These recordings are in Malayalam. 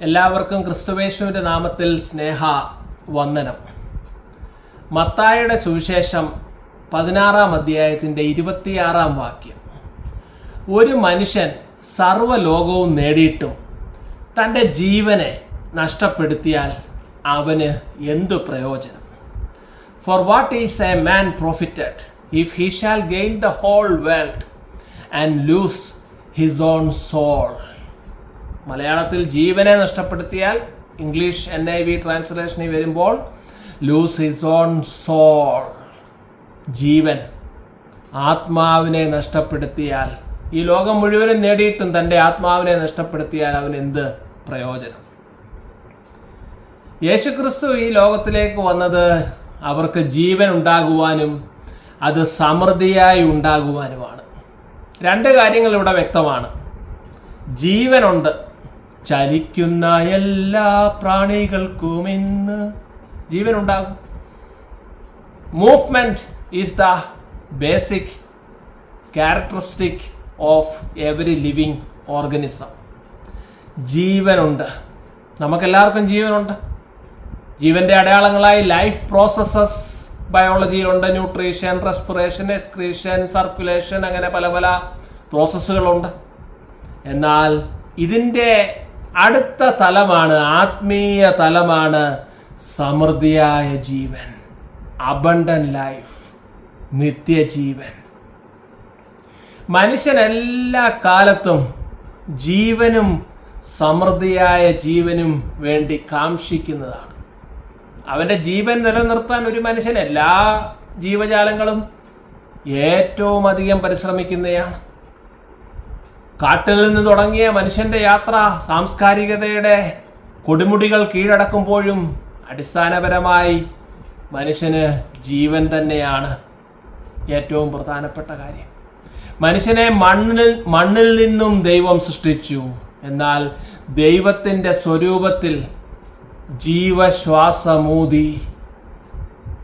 എല്ലാവർക്കും ക്രിസ്തുവേശുവിന്റെ നാമത്തിൽ സ്നേഹ വന്ദനം. മത്തായുടെ സുവിശേഷം പതിനാറാം അധ്യായത്തിന്റെ ഇരുപത്തിയാറാം വാക്യം. ഒരു മനുഷ്യൻ സർവലോകവും നേടിയിട്ടും തന്റെ ജീവനെ നഷ്ടപ്പെടുത്തിയാൽ അവന് എന്തു പ്രയോജനം? For what is a man profited if he shall gain the whole world and lose his own soul മലയാളത്തിൽ ജീവനെ നഷ്ടപ്പെടുത്തിയാൽ ഇംഗ്ലീഷ് എൻ ഐ വി ട്രാൻസ്ലേഷനിൽ വരുമ്പോൾ ലൂസ് ഹിസ് ഓൺ സോൾ ജീവൻ ആത്മാവിനെ നഷ്ടപ്പെടുത്തിയാൽ. ഈ ലോകം മുഴുവനും നേടിയിട്ടും തന്റെ ആത്മാവിനെ നഷ്ടപ്പെടുത്തിയാൽ അവൻ എന്ത് പ്രയോജനം. യേശുക്രിസ്തു ഈ ലോകത്തിലേക്ക് വന്നത് അവർക്ക് ജീവൻ ഉണ്ടാകുവാനും അത് സമൃദ്ധിയായി ഉണ്ടാകുവാനുമാണ്. രണ്ട് കാര്യങ്ങൾ ഇവിടെ വ്യക്തമാണ്. ജീവനുണ്ട്. ചലിക്കുന്ന എല്ലാ പ്രാണികൾക്കും ഇന്ന് ജീവനുണ്ടാകും. Movement is the basic characteristic of every living organism ജീവനുണ്ട്. നമുക്കെല്ലാവർക്കും ജീവനുണ്ട്. ജീവന്റെ അടയാളങ്ങളായി ലൈഫ് പ്രോസസ്സസ് ബയോളജിയിലുണ്ട് ന്യൂട്രീഷൻ റെസ്പിറേഷൻ എക്സ്ക്രീഷൻ സർക്കുലേഷൻ അങ്ങനെ പല പല പ്രോസസ്സുകളുണ്ട് എന്നാൽ ഇതിന്റെ അടുത്ത തലമാണ് ആത്മീയ തലമാണ് സമൃദ്ധിയായ ജീവൻ അബണ്ടൻ ലൈഫ് നിത്യജീവൻ. മനുഷ്യൻ എല്ലാ കാലത്തും ജീവനും സമൃദ്ധിയായ ജീവനും വേണ്ടി കാക്ഷിക്കുന്നതാണ്. അവന്റെ ജീവൻ നിലനിർത്താൻ ഒരു മനുഷ്യൻ എല്ലാ ജീവജാലങ്ങളും ഏറ്റവും അധികം പരിശ്രമിക്കുന്നതാണ് കാട്ടിൽ നിന്ന് തുടങ്ങിയ മനുഷ്യന്റെ യാത്ര സാംസ്കാരികതയുടെ കൊടുമുടികൾ കീഴടക്കുമ്പോഴും അടിസ്ഥാനപരമായി മനുഷ്യന് ജീവൻ തന്നെയാണ് ഏറ്റവും പ്രധാനപ്പെട്ട കാര്യം. മനുഷ്യനെ മണ്ണിൽ മണ്ണിൽ നിന്നും ദൈവം സൃഷ്ടിച്ചു. എന്നാൽ ദൈവത്തിന്റെ സ്വരൂപത്തിൽ ജീവശ്വാസമൂതി.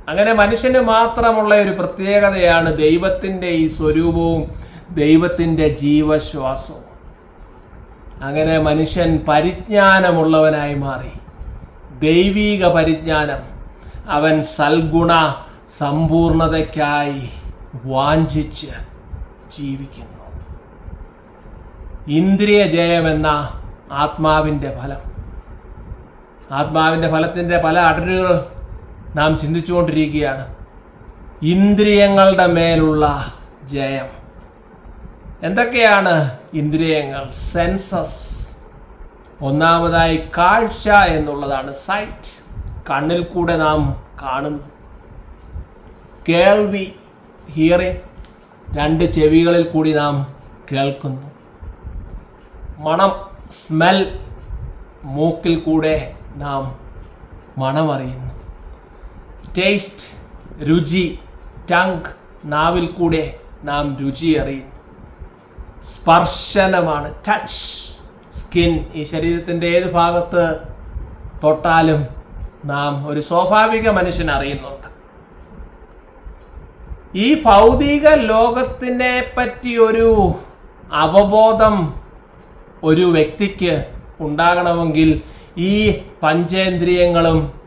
അങ്ങനെ മനുഷ്യന് മാത്രമുള്ള ഒരു പ്രത്യേകതയാണ് ദൈവത്തിന്റെ ഈ സ്വരൂപവും ദൈവത്തിന്റെ ജീവശ്വാസവും അങ്ങനെ മനുഷ്യൻ പരിജ്ഞാനമുള്ളവനായി മാറി. ദൈവീക പരിജ്ഞാനം അവൻ സൽഗുണ സമ്പൂർണതയ്ക്കായി വാഞ്ചിച്ച് ജീവിക്കുന്നു. ഇന്ദ്രിയ ജയമെന്ന ആത്മാവിന്റെ ഫലം. ആത്മാവിന്റെ ഫലത്തിന്റെ പല അടരുകൾ നാം ചിന്തിച്ചുകൊണ്ടിരിക്കുകയാണ്. ഇന്ദ്രിയങ്ങളുടെ മേലുള്ള ജയം. എന്തൊക്കെയാണ് ഇന്ദ്രിയങ്ങൾ? സെൻസസ് ഒന്നാമതായി കാഴ്ച എന്നുള്ളതാണ് സൈറ്റ് കണ്ണിൽ കൂടെ നാം കാണുന്നു. കേൾവി ഹിയറിംഗ് രണ്ട് ചെവികളിൽ കൂടി നാം കേൾക്കുന്നു. മണം സ്മെൽ മൂക്കിൽ കൂടെ നാം മണമറിയുന്നു. ടേസ്റ്റ് രുചി. ടങ് നാവിൽ കൂടെ നാം രുചി അറിയുന്നു സ്പർശനമാണ്. ടച്ച് സ്കിൻ ഈ ശരീരത്തിന്റെ ഏത് ഭാഗത്ത് തൊട്ടാലും നാം ഒരു സ്വാഭാവിക മനുഷ്യൻ അറിയുന്നുണ്ട്. ഈ ഭൗതിക ലോകത്തിനെ പറ്റി ഒരു അവബോധം ഒരു വ്യക്തിക്ക് ഉണ്ടാകണമെങ്കിൽ ഈ പഞ്ചേന്ദ്രിയങ്ങളും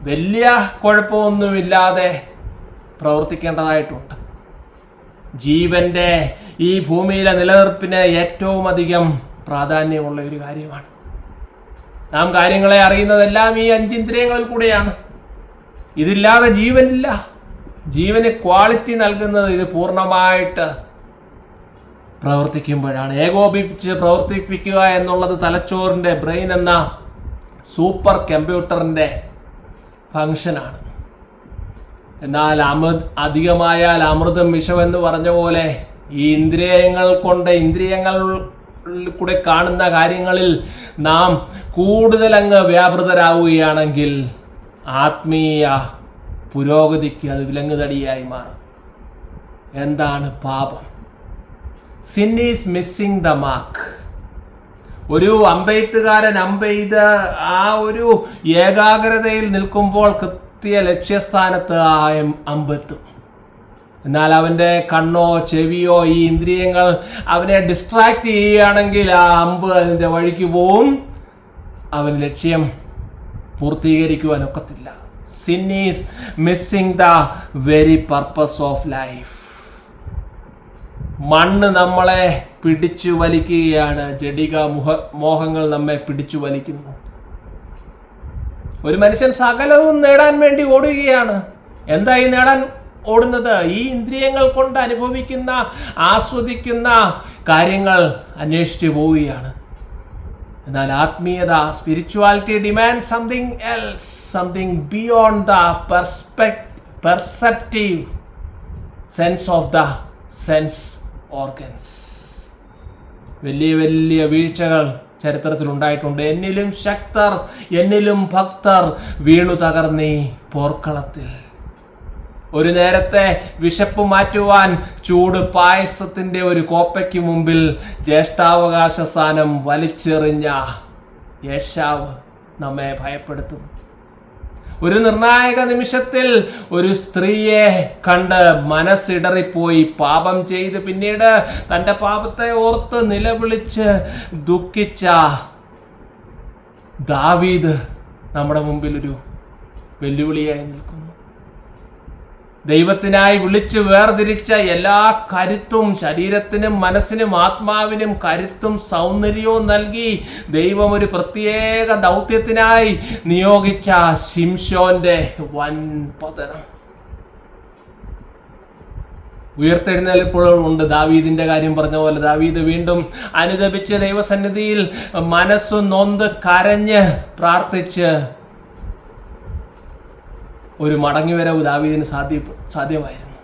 വലിയ കുഴപ്പമൊന്നുമില്ലാതെ പ്രവർത്തിക്കേണ്ടതായിട്ടുണ്ട്. ജീവന്റെ ഈ ഭൂമിയിലെ നിലനിർപ്പിന് ഏറ്റവും അധികം പ്രാധാന്യമുള്ള ഒരു കാര്യമാണ്. നാം കാര്യങ്ങളെ അറിയുന്നതെല്ലാം ഈ അഞ്ചിന്ദ്രിയങ്ങളിൽ കൂടെയാണ്. ഇതില്ലാതെ ജീവനില്ല. ജീവന് ക്വാളിറ്റി നൽകുന്നത് ഇത് പൂർണമായിട്ട് പ്രവർത്തിക്കുമ്പോഴാണ്. ഏകോപിപ്പിച്ച് പ്രവർത്തിപ്പിക്കുക എന്നുള്ളത് തലച്ചോറിന്റെ ബ്രെയിൻ എന്ന സൂപ്പർ കമ്പ്യൂട്ടറിന്റെ ഫങ്ഷനാണ് എന്നാൽ അമൃത് അധികമായാൽ അമൃതം വിഷമെന്ന് പറഞ്ഞ പോലെ ഈ ഇന്ദ്രിയങ്ങൾ കൊണ്ട് ഇന്ദ്രിയങ്ങൾ കൂടെ കാണുന്ന കാര്യങ്ങളിൽ നാം കൂടുതൽ അങ്ങ് വ്യാപൃതരാവുകയാണെങ്കിൽ ആത്മീയ പുരോഗതിക്ക് അത് വിലങ്ങുതടിയായി മാറും. എന്താണ് പാപം? Sin is missing the mark ഒരു അമ്പെയ്ത്തുകാരൻ അമ്പെയ്ത് ആ ഒരു ഏകാഗ്രതയിൽ നിൽക്കുമ്പോൾ കൃത്യ ലക്ഷ്യസ്ഥാനത്ത് ആ അമ്പെത്തും. എന്നാൽ അവന്റെ കണ്ണോ ചെവിയോ ഈ ഇന്ദ്രിയങ്ങൾ അവനെ ഡിസ്ട്രാക്ട് ചെയ്യുകയാണെങ്കിൽ ആ അമ്പ് അതിന്റെ വഴിക്ക് പോവും. അവൻ ലക്ഷ്യം പൂർത്തീകരിക്കുവാൻ ഒക്കത്തില്ല sin is missing the very purpose of life മണ്ണ് നമ്മളെ പിടിച്ചു വലിക്കുകയാണ്. ജഡിക മുഹ മോഹങ്ങൾ നമ്മെ പിടിച്ചു വലിക്കുന്നു. ഒരു മനുഷ്യൻ സകലവും നേടാൻ വേണ്ടി ഓടുകയാണ്. എന്തായി നേടാൻ? ഓടുന്നത്. ഈ ഇന്ദ്രിയങ്ങൾ കൊണ്ട് അനുഭവിക്കുന്ന ആസ്വദിക്കുന്ന കാര്യങ്ങൾ അന്വേഷിച്ചു പോവുകയാണ്. എന്നാൽ ആത്മീയത spirituality demand something else something beyond the perspect perceptive sense of the sense organs വലിയ വലിയ വീഴ്ചകൾ ചരിത്രത്തിൽ ഉണ്ടായിട്ടുണ്ട്. എന്നിലും ശക്തർ എന്നിലും ഭക്തർ വീണു തകർന്നീ പോർക്കളത്തിൽ ഒരു നേരത്തെ വിശപ്പ് മാറ്റുവാൻ ചൂട് പായസത്തിന്റെ ഒരു കോപ്പയ്ക്ക് മുമ്പിൽ ജ്യേഷ്ഠാവകാശ സ്ഥാനം വലിച്ചെറിഞ്ഞ യേശാവ് നമ്മെ ഭയപ്പെടുത്തും ഒരു നിർണായക നിമിഷത്തിൽ ഒരു സ്ത്രീയെ കണ്ട് മനസ്സിടറിപ്പോയി. പാപം ചെയ്ത് പിന്നീട് തന്റെ പാപത്തെ ഓർത്ത് നിലവിളിച്ച് ദുഃഖിച്ച ദാവീദ് നമ്മുടെ മുമ്പിൽ ഒരു വെല്ലുവിളിയായി നിൽക്കുന്നു. ദൈവത്തിനായി വിളിച്ചു വേർതിരിച്ച എല്ലാ കരുത്തും ശരീരത്തിനും മനസ്സിനും ആത്മാവിനും കരുത്തും സൗന്ദര്യവും നൽകി ദൈവം ഒരു പ്രത്യേക ദൗത്യത്തിനായി നിയോഗിച്ച ശിംഷോന്റെ വൻ പതനം. ഉയർത്തെഴുന്നേൽപ്പുകളുണ്ട് ദാവീദിന്റെ കാര്യം പറഞ്ഞ പോലെ ദാവീദ് വീണ്ടും അനുദപിച്ച് ദൈവസന്നിധിയിൽ മനസ്സു നൊന്ത് കരഞ്ഞ് പ്രാർത്ഥിച്ച് ഒരു മടങ്ങിവരവ് ദാവീദിന് സാധ്യ സാധ്യമായിരുന്നു.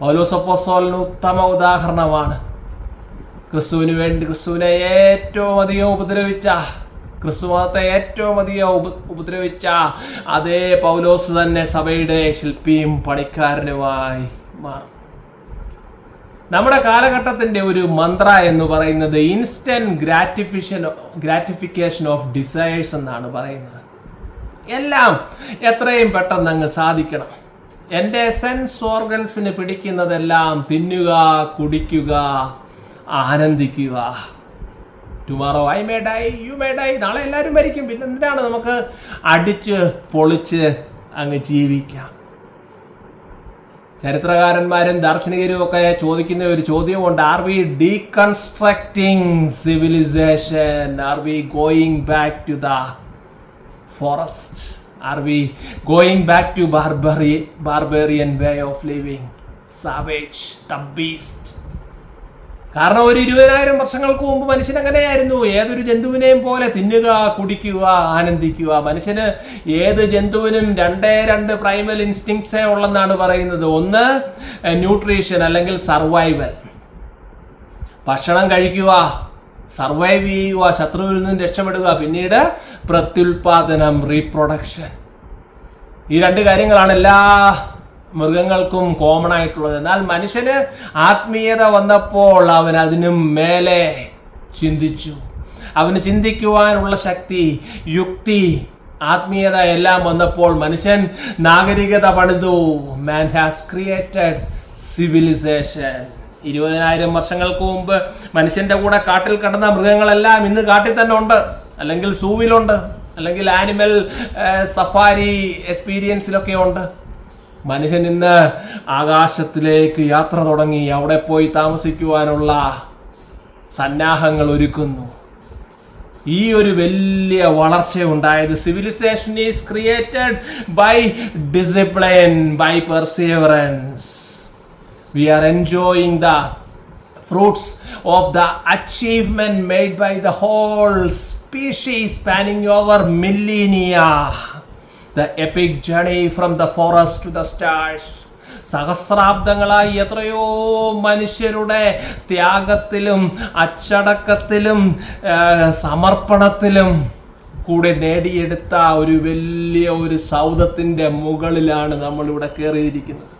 പൗലോസപ്പോസോലിന് ഉത്തമ ഉദാഹരണമാണ്. ക്രിസ്തുവിന് വേണ്ടി ക്രിസ്തുവിനെ ഏറ്റവും അധികം ഉപദ്രവിച്ച ക്രിസ്തു മതത്തെ ഏറ്റവും അധികം ഉപ ഉപദ്രവിച്ച അതേ പൗലോസ് തന്നെ സഭയുടെ ശില്പിയും പണിക്കാരനുമായി മാറും. നമ്മുടെ കാലഘട്ടത്തിന്റെ ഒരു മന്ത്ര എന്ന് പറയുന്നത് instant gratification gratification of desires എന്നാണ് പറയുന്നത്. എല്ലാം എത്രയും പെട്ടെന്ന് അങ്ങ് സാധിക്കണം. എന്റെ സെൻസ് ഓർഗൻസിന് പിടിക്കുന്നതെല്ലാം തിന്നുക കുടിക്കുക ആനന്ദിക്കുക. Tomorrow I may die you may die നാളെ എല്ലാവരും മരിക്കും. പിന്നെ എന്തിനാണ് നമുക്ക് അടിച്ച് പൊളിച്ച് അങ്ങ് ജീവിക്കാം? ചരിത്രകാരന്മാരും ദാർശനികരും ഒക്കെ ചോദിക്കുന്ന ഒരു ചോദ്യമുണ്ട്. Are we deconstructing civilization are we going back to the forest? Are we going back to barbari- barbarian way of living? Savage, the beast. കാരണം ഒരു ഇരുപതിനായിരം വർഷങ്ങൾക്ക് മുമ്പ് മനുഷ്യൻ അങ്ങനെയായിരുന്നു ഏതൊരു ജന്തുവിനെയും പോലെ തിന്നുക കുടിക്കുക ആനന്ദിക്കുക മനുഷ്യന് ഏത് ജന്തുവിനും രണ്ടേ രണ്ട് പ്രൈമൽ ഇൻസ്റ്റിങ്സേ ഉള്ളെന്നാണ് പറയുന്നത് ഒന്ന് ന്യൂട്രീഷൻ അല്ലെങ്കിൽ സർവൈവൽ ഭക്ഷണം കഴിക്കുക സർവൈവ് ചെയ്യുക ശത്രുവിൽ നിന്നും രക്ഷപ്പെടുക പിന്നീട് പ്രത്യുൽപാദനം റീപ്രൊഡക്ഷൻ ഈ രണ്ട് കാര്യങ്ങളാണ് എല്ലാ മൃഗങ്ങൾക്കും കോമൺ ആയിട്ടുള്ളത്. എന്നാൽ മനുഷ്യന് ആത്മീയത വന്നപ്പോൾ അവൻ അതിനും മേലെ ചിന്തിച്ചു. അവന് ചിന്തിക്കുവാനുള്ള ശക്തി യുക്തി ആത്മീയത എല്ലാം വന്നപ്പോൾ മനുഷ്യൻ നാഗരികത പണിതു. മാൻ ഹാസ് ക്രിയേറ്റഡ് സിവിലൈസേഷൻ ഇരുപതിനായിരം വർഷങ്ങൾക്ക് മുമ്പ് മനുഷ്യന്റെ കൂടെ കാട്ടിൽ കടന്ന മൃഗങ്ങളെല്ലാം ഇന്ന് കാട്ടിൽ തന്നെ ഉണ്ട്. അല്ലെങ്കിൽ സൂവിലുണ്ട്. അല്ലെങ്കിൽ ആനിമൽ സഫാരി എക്സ്പീരിയൻസിലൊക്കെ ഉണ്ട്. മനുഷ്യൻ ഇന്ന് ആകാശത്തിലേക്ക് യാത്ര തുടങ്ങി അവിടെ പോയി താമസിക്കുവാനുള്ള സന്നാഹങ്ങൾ ഒരുക്കുന്നു. ഈ ഒരു വലിയ വളർച്ച ഉണ്ടായത് civilization is created by discipline by perseverance we are enjoying the fruits of the achievement made by the whole species spanning over millennia the epic journey from the forest to the stars സഹസ്രാബ്ദങ്ങളായി എത്രയോ മനുഷ്യരുടെ ത്യാഗത്തിലും അച്ചടക്കത്തിലും സമർപ്പണത്തിലും കൂടെ നേടിയെടുത്ത ഒരു വലിയ ഒരു സൗധത്തിന്റെ മുകളിലാണ് നമ്മളിവിടെ കയറിയിരിക്കുന്നത്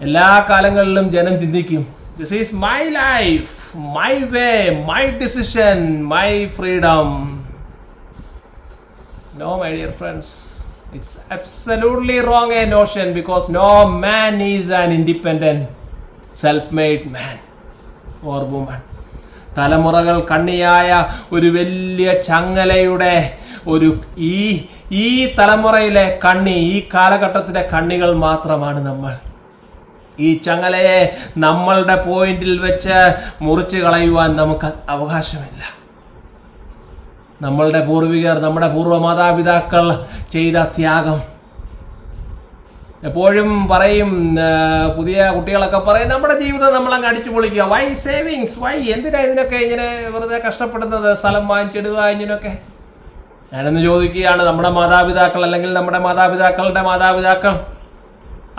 എല്ലാ കാലങ്ങളിലും ജനം ചിന്തിക്കും this is my life my way my decision my freedom no my dear friends it's absolutely wrong a notion because no man is an independent self made man or woman തലമുറകൾ കണ്ണിയായ ഒരു വലിയ ചങ്ങലയുടെ ഒരു ഈ ഈ തലമുറയിലെ കണ്ണി ഈ കാലഘട്ടത്തിലെ കണ്ണികൾ മാത്രമാണ് നമ്മൾ. ഈ ചങ്ങലയെ നമ്മളുടെ പോയിന്റിൽ വെച്ച് മുറിച്ച് കളയുവാൻ നമുക്ക് അവകാശമില്ല. നമ്മളുടെ പൂർവികർ നമ്മുടെ പൂർവ മാതാപിതാക്കൾ ചെയ്ത ത്യാഗം. എപ്പോഴും പറയും പുതിയ കുട്ടികളൊക്കെ പറയും നമ്മുടെ ജീവിതം നമ്മളങ്ങ് അടിച്ചു പൊളിക്കുക. വൈ സേവിങ്സ് വൈ എന്തിനാ ഇതിനൊക്കെ ഇങ്ങനെ വെറുതെ കഷ്ടപ്പെടുന്നത്? സ്ഥലം വാങ്ങിച്ചിടുക ഇങ്ങനെയൊക്കെ. ഞാനൊന്ന് ചോദിക്കുകയാണ് നമ്മുടെ മാതാപിതാക്കൾ അല്ലെങ്കിൽ നമ്മുടെ മാതാപിതാക്കളുടെ മാതാപിതാക്കൾ?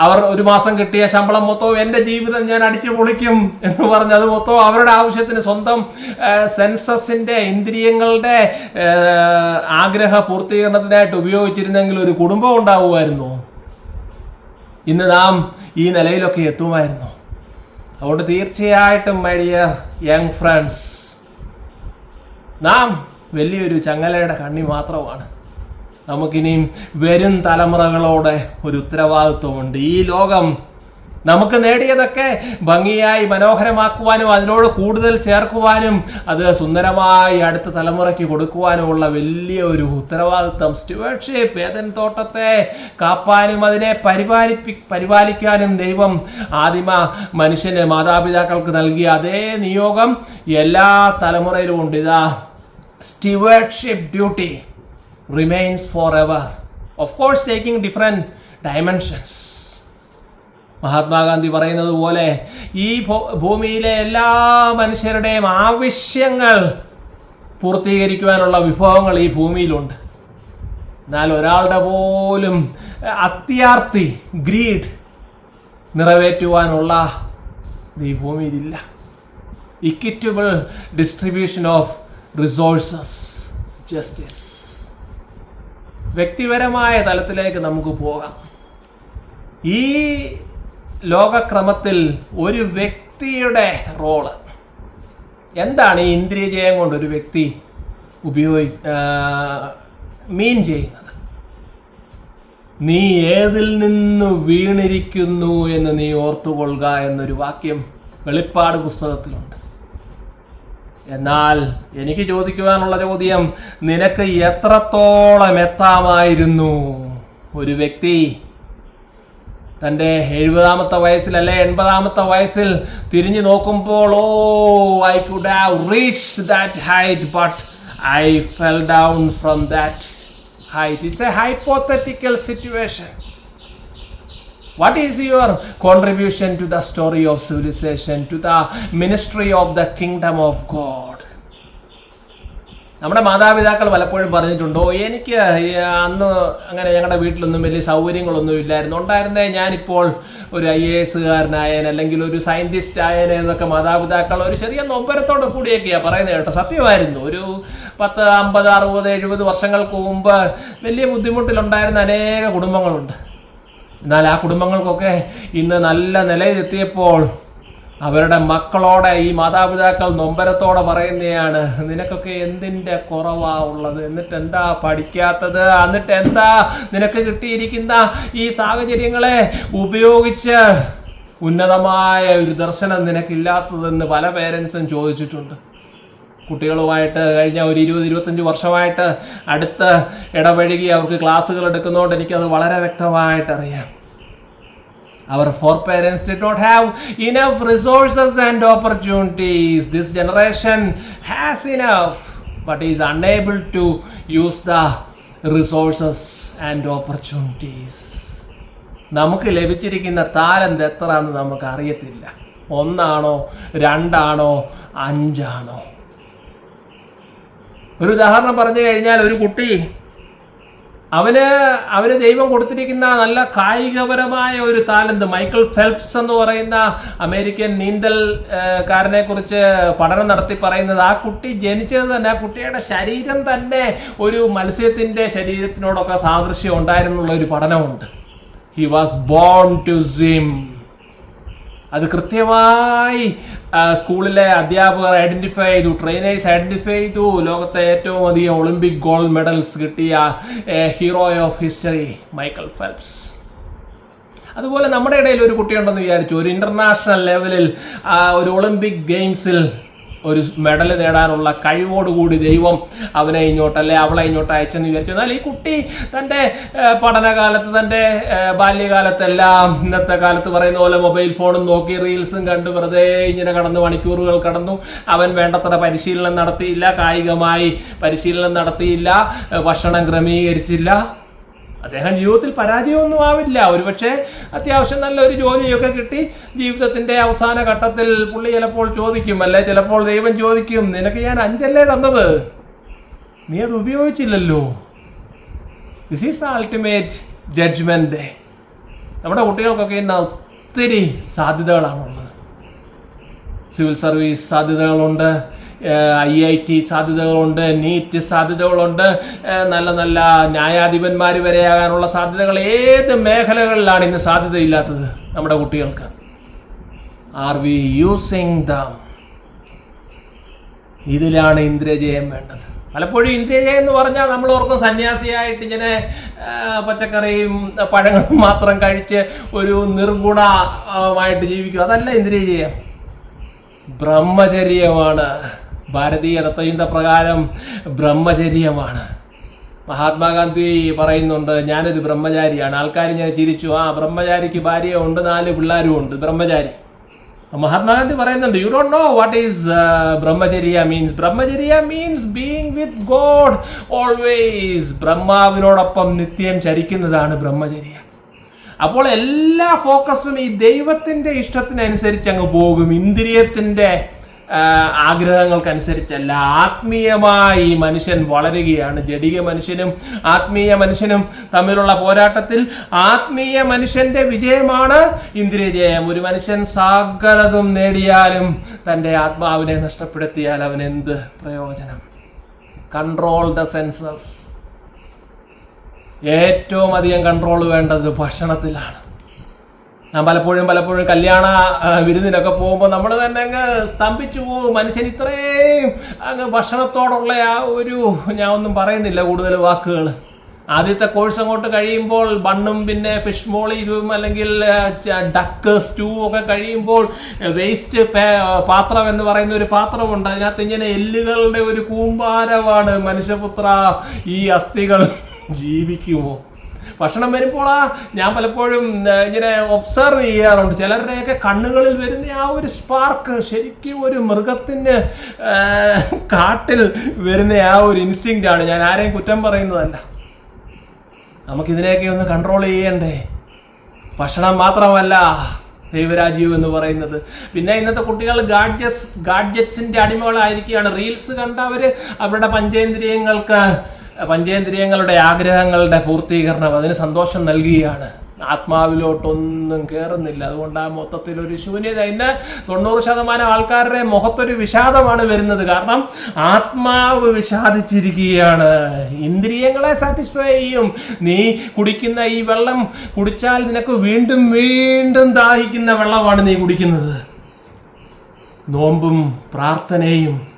അവർ ഒരു മാസം കിട്ടിയ ശമ്പളം മൊത്തവും എന്റെ ജീവിതം ഞാൻ അടിച്ചു പൊളിക്കും എന്ന് പറഞ്ഞ് അത് മൊത്തവും അവരുടെ ആവശ്യത്തിന് സ്വന്തം സെൻസസിന്റെ ഇന്ദ്രിയങ്ങളുടെ ആഗ്രഹ പൂർത്തീകരണത്തിനായിട്ട് ഉപയോഗിച്ചിരുന്നെങ്കിൽ ഒരു കുടുംബം ഉണ്ടാവുമായിരുന്നു. ഇന്ന് നാം ഈ നിലയിലൊക്കെ എത്തുമായിരുന്നു. അതുകൊണ്ട് തീർച്ചയായിട്ടും മൈ യങ് ഫ്രണ്ട്സ് നാം വലിയൊരു ചങ്ങലയുടെ കണ്ണി മാത്രമാണ്. നമുക്കിനിയും വരും തലമുറകളോടെ ഒരു ഉത്തരവാദിത്വമുണ്ട്. ഈ ലോകം നമുക്ക് നേടിയതൊക്കെ ഭംഗിയായി മനോഹരമാക്കുവാനും അതിനോട് കൂടുതൽ ചേർക്കുവാനും അത് സുന്ദരമായി അടുത്ത തലമുറയ്ക്ക് കൊടുക്കുവാനുമുള്ള വലിയ ഒരു ഉത്തരവാദിത്വം. സ്റ്റുവേർഷിപ്പ് ഏതൻ തോട്ടത്തെ കാപ്പാനും അതിനെ പരിപാലിപ്പി പരിപാലിക്കാനും ദൈവം ആദിമ മനുഷ്യന് മാതാപിതാക്കൾക്ക് നൽകിയ അതേ നിയോഗം എല്ലാ തലമുറയിലും ഉണ്ട്. ഇതാ stewardship duty remains for ever of course taking different dimensions Mahatma Gandhi പറയുന്നത് പോലെ ഈ ഭൂമിയിലെ എല്ലാ മനുഷ്യരുടെയും ആവശ്യങ്ങൾ പൂർത്തീകരിക്കുവാനുള്ള വിഭവങ്ങൾ ഈ ഭൂമിയിലുണ്ട്. എന്നാൽ ഒരാളുടെ പോലും അത്യാർത്തി ഗ്രീഡ് നിറവേറ്റുവാനുള്ള ഈ ഭൂമിയിലില്ല. Equitable distribution of resources justice വ്യക്തിപരമായ തലത്തിലേക്ക് നമുക്ക് പോകാം. ഈ ലോകക്രമത്തിൽ ഒരു വ്യക്തിയുടെ റോൾ എന്താണ് ഈ ഇന്ദ്രിയജയം കൊണ്ട് ഒരു വ്യക്തി ഉപയോഗി മീൻ ചെയ്യുന്നത്? നീ ഏതിൽ നിന്ന് വീണിരിക്കുന്നു എന്ന് നീ ഓർത്തുകൊള്ളുക എന്നൊരു വാക്യം വെളിപ്പാട് പുസ്തകത്തിലുണ്ട്. എന്നാൽ എനിക്ക് ചോദിക്കുവാനുള്ള ചോദ്യം നിനക്ക് എത്രത്തോളം എത്താമായിരുന്നു? ഒരു വ്യക്തി തന്റെ എഴുപതാമത്തെ വയസ്സിൽ അല്ലെ എൺപതാമത്തെ വയസ്സിൽ തിരിഞ്ഞു നോക്കുമ്പോൾ ഓ I could have reach that height but I fell down from that height it's a hypothetical situation What is your contribution to the story of civilization to the ministry of the kingdom of God നമ്മുടെ മാതാപിതാക്കൾ പലപ്പോഴും പറഞ്ഞിട്ടുണ്ടോ എനിക്ക് അന്ന് അങ്ങനെ ഞങ്ങളുടെ വീട്ടിലൊന്നും വലിയ സൗകര്യങ്ങളൊന്നും ഇല്ലായിരുന്നു. ഉണ്ടായിരുന്നേ ഞാനിപ്പോൾ ഒരു ഐ എ എസുകാരനായേനെ അല്ലെങ്കിൽ ഒരു സയന്റിസ്റ്റ് ആയേനെ എന്നൊക്കെ മാതാപിതാക്കൾ ഒരു ചെറിയ നൊമ്പരത്തോടെ കൂടിയൊക്കെയാണ് പറയുന്നത് കേട്ടോ. സത്യമായിരുന്നു. ഒരു പത്ത് അമ്പത് അറുപത് എഴുപത് വർഷങ്ങൾക്ക് മുമ്പ് വലിയ ബുദ്ധിമുട്ടിലുണ്ടായിരുന്ന അനേക കുടുംബങ്ങളുണ്ട്. എന്നാൽ ആ കുടുംബങ്ങൾക്കൊക്കെ ഇന്ന് നല്ല നിലയിലെത്തിയപ്പോൾ അവരുടെ മക്കളോടെ ഈ മാതാപിതാക്കൾ നൊമ്പരത്തോടെ പറയുന്നതാണ് നിനക്കൊക്കെ എന്തിന്റെ കുറവാ ഉള്ളത്? എന്നിട്ട് എന്താ പഠിക്കാത്തത്? എന്നിട്ട് എന്താ നിനക്ക് കിട്ടിയിരിക്കുന്ന ഈ സാഹചര്യങ്ങളെ ഉപയോഗിച്ച് ഉന്നതമായ ഒരു ദർശനം നിനക്കില്ലാത്തതെന്ന് പല പേരൻസും ചോദിച്ചിട്ടുണ്ട്. കുട്ടികളുമായിട്ട് കഴിഞ്ഞ ഒരു ഇരുപത് ഇരുപത്തഞ്ച് വർഷമായിട്ട് അടുത്ത് ഇടപഴകി അവർക്ക് ക്ലാസ്സുകൾ എടുക്കുന്നതുകൊണ്ട് എനിക്കത് വളരെ വ്യക്തമായിട്ടറിയാം Our foreparents did not have enough resources and opportunities. This generation has enough but is unable to use the resources and opportunities. നമുക്ക് ലഭിച്ചിരിക്കുന്ന താലന്ത് എത്രയാണെന്ന് നമുക്ക് അറിയത്തില്ല ഒന്നാണോ രണ്ടാണോ അഞ്ചാണോ ഒരു ഉദാഹരണം പറഞ്ഞു കഴിഞ്ഞാൽ ഒരു കുട്ടി അവന് അവന് ദൈവം കൊടുത്തിരിക്കുന്ന നല്ല കായികപരമായ ഒരു താലന്ത് മൈക്കിൾ ഫെൽപ്സ് എന്ന് പറയുന്ന അമേരിക്കൻ നീന്തൽ കാരനെ കുറിച്ച് പഠനം നടത്തി പറയുന്നത് ആ കുട്ടി ജനിച്ചത് തന്നെ ആ കുട്ടിയുടെ ശരീരം തന്നെ ഒരു മത്സ്യത്തിന്റെ ശരീരത്തിനോടൊക്കെ സാദൃശ്യം ഉണ്ടായിരുന്നുള്ള ഒരു പഠനമുണ്ട്. He was born to swim അത് കൃത്യമായി സ്കൂളിലെ അധ്യാപകർ ഐഡന്റിഫൈ ചെയ്തു ട്രെയിനേഴ്സ് ഐഡന്റിഫൈ ചെയ്തു. ലോകത്തെ ഏറ്റവും അധികം ഒളിമ്പിക് ഗോൾഡ് മെഡൽസ് കിട്ടിയ hero of history Michael Phelps അതുപോലെ നമ്മുടെ ഇടയിൽ ഒരു കുട്ടിയുണ്ടെന്ന് വിചാരിച്ചു. ഒരു ഇന്റർനാഷണൽ ലെവലിൽ ഒരു ഒളിമ്പിക് ഗെയിംസിൽ ഒരു മെഡൽ നേടാനുള്ള കഴിവോടുകൂടി ദൈവം അവനെ ഇങ്ങോട്ട് അല്ലെ അവളെ ഇങ്ങോട്ട് അയച്ചെന്ന് വിചാരിച്ചു. എന്നാൽ ഈ കുട്ടി തന്റെ പഠനകാലത്ത് തന്റെ ബാല്യകാലത്തെല്ലാം ഇന്നത്തെ കാലത്ത് പറയുന്ന പോലെ മൊബൈൽ ഫോണും നോക്കി റീൽസും കണ്ട് വെറുതെ ഇങ്ങനെ കടന്നു മണിക്കൂറുകൾ കടന്നു. അവൻ വേണ്ടത്ര പരിശീലനം നടത്തിയില്ല കായികമായി പരിശീലനം നടത്തിയില്ല ഭക്ഷണം ക്രമീകരിച്ചില്ല. അദ്ദേഹം ജീവിതത്തിൽ പരാജയമൊന്നും ആവില്ല. ഒരുപക്ഷെ അത്യാവശ്യം നല്ലൊരു ജോലിയൊക്കെ കിട്ടി. ജീവിതത്തിന്റെ അവസാന ഘട്ടത്തിൽ പുള്ളി ചിലപ്പോൾ ചോദിക്കും അല്ലെ ചിലപ്പോൾ ദൈവം ചോദിക്കും നിനക്ക് ഞാൻ അഞ്ചല്ലേ തന്നത്? നീ അത് ഉപയോഗിച്ചില്ലല്ലോ. ദിസ് ഈസ് അൾട്ടിമേറ്റ് ജഡ്ജ്മെന്റ് നമ്മുടെ കുട്ടികൾക്കൊക്കെ ഇന്ന് ഒത്തിരി സാധ്യതകളാണുള്ളത്. സിവിൽ സർവീസ് സാധ്യതകളുണ്ട്. ഐ ഐ ടി സാധ്യതകളുണ്ട് നീറ്റ് സാധ്യതകളുണ്ട്. നല്ല നല്ല ന്യായാധിപന്മാർ വരെയാകാനുള്ള സാധ്യതകൾ ഏത് മേഖലകളിലാണ് ഇന്ന് സാധ്യതയില്ലാത്തത് നമ്മുടെ കുട്ടികൾക്ക്? ആർ വി യൂസിങ് ദം ഇതിലാണ് ഇന്ദ്രജയം വേണ്ടത്. പലപ്പോഴും ഇന്ദ്രജയം എന്ന് പറഞ്ഞാൽ നമ്മൾ ഓർക്കും സന്യാസിയായിട്ട് ഇങ്ങനെ പച്ചക്കറിയും പഴങ്ങളും മാത്രം കഴിച്ച് ഒരു നിർഗുണമായിട്ട് ജീവിക്കും. അതല്ല ഇന്ദ്രിയജയം ബ്രഹ്മചര്യമാണ്. ഭാരതീയ തത്വചിന്ത പ്രകാരം ബ്രഹ്മചര്യമാണ്. മഹാത്മാഗാന്ധി പറയുന്നുണ്ട് ഞാനൊരു ബ്രഹ്മചാരിയാണ്. ആൾക്കാർ ഞാൻ ചിരിച്ചു ആ ബ്രഹ്മചാരിക്ക് ഭാര്യ ഉണ്ട് നാല് പിള്ളേരും ഉണ്ട് ബ്രഹ്മചാരി. മഹാത്മാഗാന്ധി പറയുന്നുണ്ട് you don't know what is brahmacharya means brahmacharya means being with God always ബ്രഹ്മാവിനോടൊപ്പം നിത്യം ചരിക്കുന്നതാണ് ബ്രഹ്മചര്യ. അപ്പോൾ എല്ലാ ഫോക്കസും ഈ ദൈവത്തിന്റെ ഇഷ്ടത്തിനനുസരിച്ച് അങ്ങ് പോകും. ഇന്ദ്രിയത്തിന്റെ ആ, ആഗ്രഹങ്ങൾക്കനുസരിച്ചല്ല. ആത്മീയമായി മനുഷ്യൻ വളരുകയാണ്. ജഡിക മനുഷ്യനും ആത്മീയ മനുഷ്യനും തമ്മിലുള്ള പോരാട്ടത്തിൽ ആത്മീയ മനുഷ്യന്റെ വിജയമാണ് ഇന്ദ്രിയജയം. ഒരു മനുഷ്യൻ സകലതും നേടിയാലും തന്റെ ആത്മാവിനെ നഷ്ടപ്പെടുത്തിയാൽ അവൻ എന്ത് പ്രയോജനം? കൺട്രോൾ ദ സെൻസസ് ഏറ്റവും അധികം കൺട്രോൾ വേണ്ടത് ഭക്ഷണത്തിലാണ്. പലപ്പോഴും പലപ്പോഴും കല്യാണ വിരുന്നിനൊക്കെ പോകുമ്പോൾ നമ്മൾ തന്നെ അങ്ങ് സ്തംഭിച്ചു പോകും മനുഷ്യൻ ഇത്രയും അങ്ങ് ഭക്ഷണത്തോടുള്ള ആ ഒരു ഞാൻ ഒന്നും പറയുന്നില്ല കൂടുതൽ വാക്കുകൾ ആദ്യത്തെ കോഴ്സ് അങ്ങോട്ട് കഴിയുമ്പോൾ ബണ്ണും പിന്നെ ഫിഷ് മോളി ഇതും അല്ലെങ്കിൽ ഡക്ക് സ്റ്റൂ ഒക്കെ കഴിയുമ്പോൾ വേസ്റ്റ് പാത്രം എന്ന് പറയുന്ന ഒരു പാത്രമുണ്ട്. അതിനകത്ത് ഇങ്ങനെ എല്ലുകളുടെ ഒരു കൂമ്പാരമാണ് മനുഷ്യപുത്ര. ഈ അസ്ഥികൾ ജീവിക്കുമോ? ഭക്ഷണം വരുമ്പോൾ ആ ഞാൻ പലപ്പോഴും ഇങ്ങനെ ഒബ്സർവ് ചെയ്യാറുണ്ട്. ചിലരുടെയൊക്കെ കണ്ണുകളിൽ വരുന്ന ആ ഒരു സ്പാർക്ക് ശരിക്കും ഒരു മൃഗത്തിന് കാട്ടിൽ വരുന്ന ആ ഒരു ഇൻസ്റ്റിങ്റ്റ് ആണ്. ഞാൻ ആരെയും കുറ്റം പറയുന്നതല്ല. നമുക്കിതിനെയൊക്കെ ഒന്ന് കൺട്രോൾ ചെയ്യണ്ടേ? ഭക്ഷണം മാത്രമല്ല ദൈവരാജീവ് എന്ന് പറയുന്നത്. പിന്നെ ഇന്നത്തെ കുട്ടികൾ ഗാഡ്ജസ് ഗാഡ്ജറ്റ്സിന്റെ അടിമകളായിരിക്കുകയാണ്. റീൽസ് കണ്ട അവർ അവരുടെ പഞ്ചേന്ദ്രിയങ്ങൾക്ക് പഞ്ചേന്ദ്രിയങ്ങളുടെ ആഗ്രഹങ്ങളുടെ പൂർത്തീകരണം അതിന് സന്തോഷം നൽകുകയാണ്. ആത്മാവിലോട്ടൊന്നും കയറുന്നില്ല അതുകൊണ്ട് ആ മൊത്തത്തിൽ ഒരു ശൂന്യത ഇന്ന് തൊണ്ണൂറ് ശതമാനം ആൾക്കാരുടെ മുഖത്തൊരു വിഷാദമാണ് വരുന്നത്. കാരണം ആത്മാവ് വിഷാദിച്ചിരിക്കുകയാണ്. ഇന്ദ്രിയങ്ങളെ സാറ്റിസ്ഫൈ ചെയ്യും. നീ കുടിക്കുന്ന ഈ വെള്ളം കുടിച്ചാൽ നിനക്ക് വീണ്ടും വീണ്ടും ദാഹിക്കുന്ന വെള്ളമാണ് നീ കുടിക്കുന്നത്. നോമ്പും പ്രാർത്ഥനയും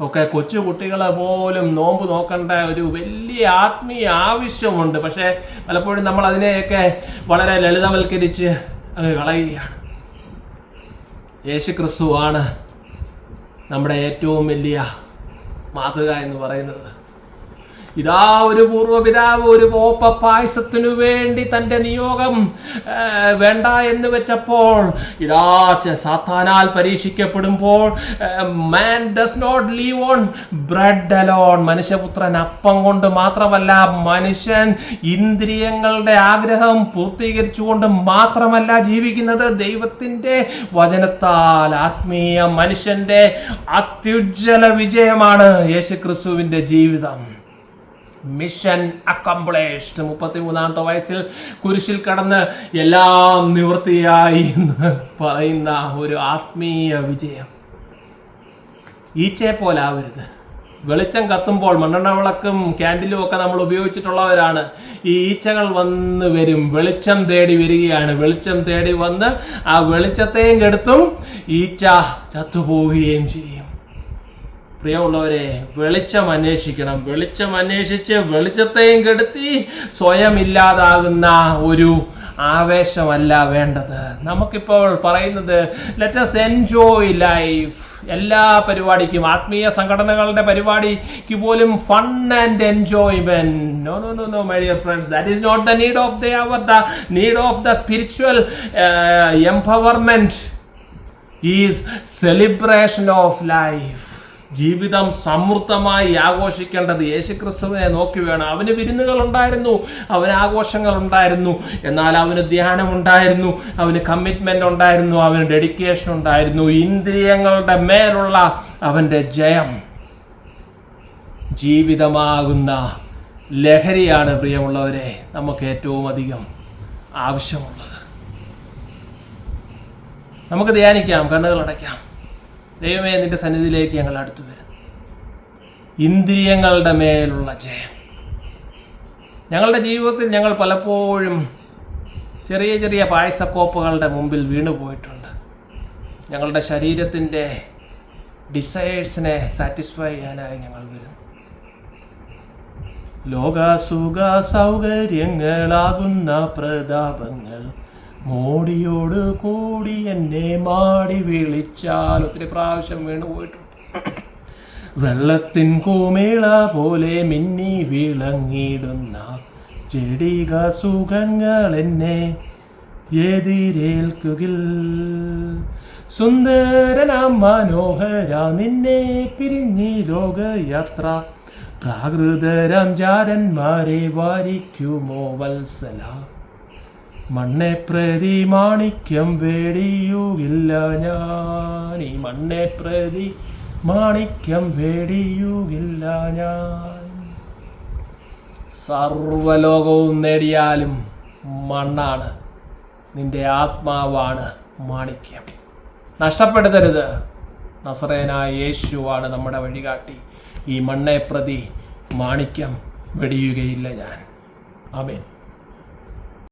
ഒക്കെ കൊച്ചു കുട്ടികളെ പോലും നോമ്പ് നോക്കേണ്ട ഒരു വലിയ ആത്മീയ ആവശ്യമുണ്ട്. പക്ഷേ പലപ്പോഴും നമ്മൾ അതിനെയൊക്കെ വളരെ ലളിതവൽക്കരിച്ച് അത് കളയുകയാണ്. യേശു ക്രിസ്തുവാണ് നമ്മുടെ ഏറ്റവും വലിയ മാതൃക എന്ന് പറയുന്നത്. ഇതാ ഒരു പൂർവപിതാവ് ഒരു പോപ്പ പായസത്തിനു വേണ്ടി തന്റെ നിയോഗം വേണ്ട എന്ന് വെച്ചപ്പോൾ ഇതാ സാത്താനാൽ പരീക്ഷിക്കപ്പെടുമ്പോൾ man does not live on bread alone മനുഷ്യപുത്രൻ അപ്പം കൊണ്ട് മാത്രമല്ല മനുഷ്യൻ ഇന്ദ്രിയങ്ങളുടെ ആഗ്രഹം പൂർത്തീകരിച്ചുകൊണ്ട് മാത്രമല്ല ജീവിക്കുന്നത്. ദൈവത്തിന്റെ വചനത്താൽ ആത്മീയ മനുഷ്യന്റെ അത്യുജ്വല വിജയമാണ് യേശുക്രിസ്തുവിന്റെ ജീവിതം. മിഷൻ അക്കംപ്ലേഷ്ഡ് മുപ്പത്തിമൂന്നാമത്തെ വയസ്സിൽ കുരിശിൽ കടന്ന് എല്ലാം നിവൃത്തിയായി എന്ന് പറയുന്ന ഒരു ആത്മീയ വിജയം. ഈച്ചയെ പോലെ ആവരുത്. വെളിച്ചം കത്തുമ്പോൾ മണ്ണെണ്ണ വിളക്കും ക്യാൻഡിലും ഒക്കെ നമ്മൾ ഉപയോഗിച്ചിട്ടുള്ളവരാണ്. ഈ ഈച്ചകൾ വന്ന് വരും. വെളിച്ചം തേടി വരികയാണ്. വെളിച്ചം തേടി വന്ന് ആ വെളിച്ചത്തെയും കെടുത്തും ഈച്ച ചത്തുപോവുകയും ചെയ്യും. പ്രിയമുള്ളവരെ വെളിച്ചം അന്വേഷിക്കണം. വെളിച്ചം അന്വേഷിച്ച് വെളിച്ചത്തെയും കെടുത്തി സ്വയം ഇല്ലാതാകുന്ന ഒരു ആവേശമല്ല വേണ്ടത്. നമുക്കിപ്പോൾ പറയുന്നത് ലെറ്റ് അസ് എൻജോയ് ലൈഫ് എല്ലാ പരിപാടിക്കും ആത്മീയ സംഘടനകളുടെ പരിപാടിക്ക് പോലും fun and enjoyment no no no no my dear friends that is not the need of the hour the need of the spiritual empowerment is celebration of life ജീവിതം സമൃദ്ധമായി ആഘോഷിക്കേണ്ടത് യേശുക്രിസ്തുവിനെ നോക്കി വേണം. അവന് വിരുന്നുകൾ ഉണ്ടായിരുന്നു അവന് ആഘോഷങ്ങൾ ഉണ്ടായിരുന്നു എന്നാൽ അവന് ധ്യാനം ഉണ്ടായിരുന്നു അവന് കമ്മിറ്റ്മെന്റ് ഉണ്ടായിരുന്നു. അവന് ഡെഡിക്കേഷൻ ഉണ്ടായിരുന്നു. ഇന്ദ്രിയങ്ങളുടെ മേലുള്ള അവന്റെ ജയം ജീവിതമാകുന്ന ലഹരിയാണ് പ്രിയമുള്ളവരെ നമുക്ക് ഏറ്റവും അധികം ആവശ്യമുള്ളത്. നമുക്ക് ധ്യാനിക്കാം കണ്ണുകൾ അടയ്ക്കാം. ദൈവമേ നിന്റെ സന്നിധിയിലേക്ക് ഞങ്ങൾ അടുത്തു വരുന്നു ഇന്ദ്രിയങ്ങളുടെ മേലുള്ള ജയം. ഞങ്ങളുടെ ജീവിതത്തിൽ ഞങ്ങൾ പലപ്പോഴും ചെറിയ ചെറിയ പായസക്കോപ്പുകളുടെ മുമ്പിൽ വീണുപോയിട്ടുണ്ട് ഞങ്ങളുടെ ശരീരത്തിന്റെ ഡിസയേഴ്സിനെ സാറ്റിസ്ഫൈ ചെയ്യാനായി ഞങ്ങൾ വരുന്നു ലോകാസുഖ സൗകര്യങ്ങളാകുന്ന പ്രതാപങ്ങൾ മോടിയോട് കൂടി എന്നെ മാടി വിളിച്ചാൽ ഒത്തിരി പ്രാവശ്യം വീണ് പോയിട്ടുണ്ട്. വെള്ളത്തിൻ കൂമേള പോലെ മിന്നി വിളങ്ങിടുന്ന ചെടിക സുഖങ്ങൾ എന്നെ എതിരേൽക്കുകിൽ സുന്ദരനാം മനോഹര നിന്നെ പിരിഞ്ഞി ലോകയാത്ര. പ്രാകൃതരാം ജാരന്മാരെ വാരിക്കുമോ വത്സല. മണ്ണെ പ്രതി മാണിക്യം വേടിയുകില്ല ഞാൻ. ഈ മണ്ണെ പ്രതി മാണിക്യം വേടിയുകില്ല ഞാൻ. സർവലോകവും നേടിയാലും മണ്ണാണ്. നിന്റെ ആത്മാവാണ് മാണിക്യം. നഷ്ടപ്പെടുത്തരുത്. നസറേനായ യേശുവാണ് നമ്മുടെ വഴികാട്ടി. ഈ മണ്ണെ പ്രതി മാണിക്യം വെടിയുകയില്ല ഞാൻ. ആമേൻ.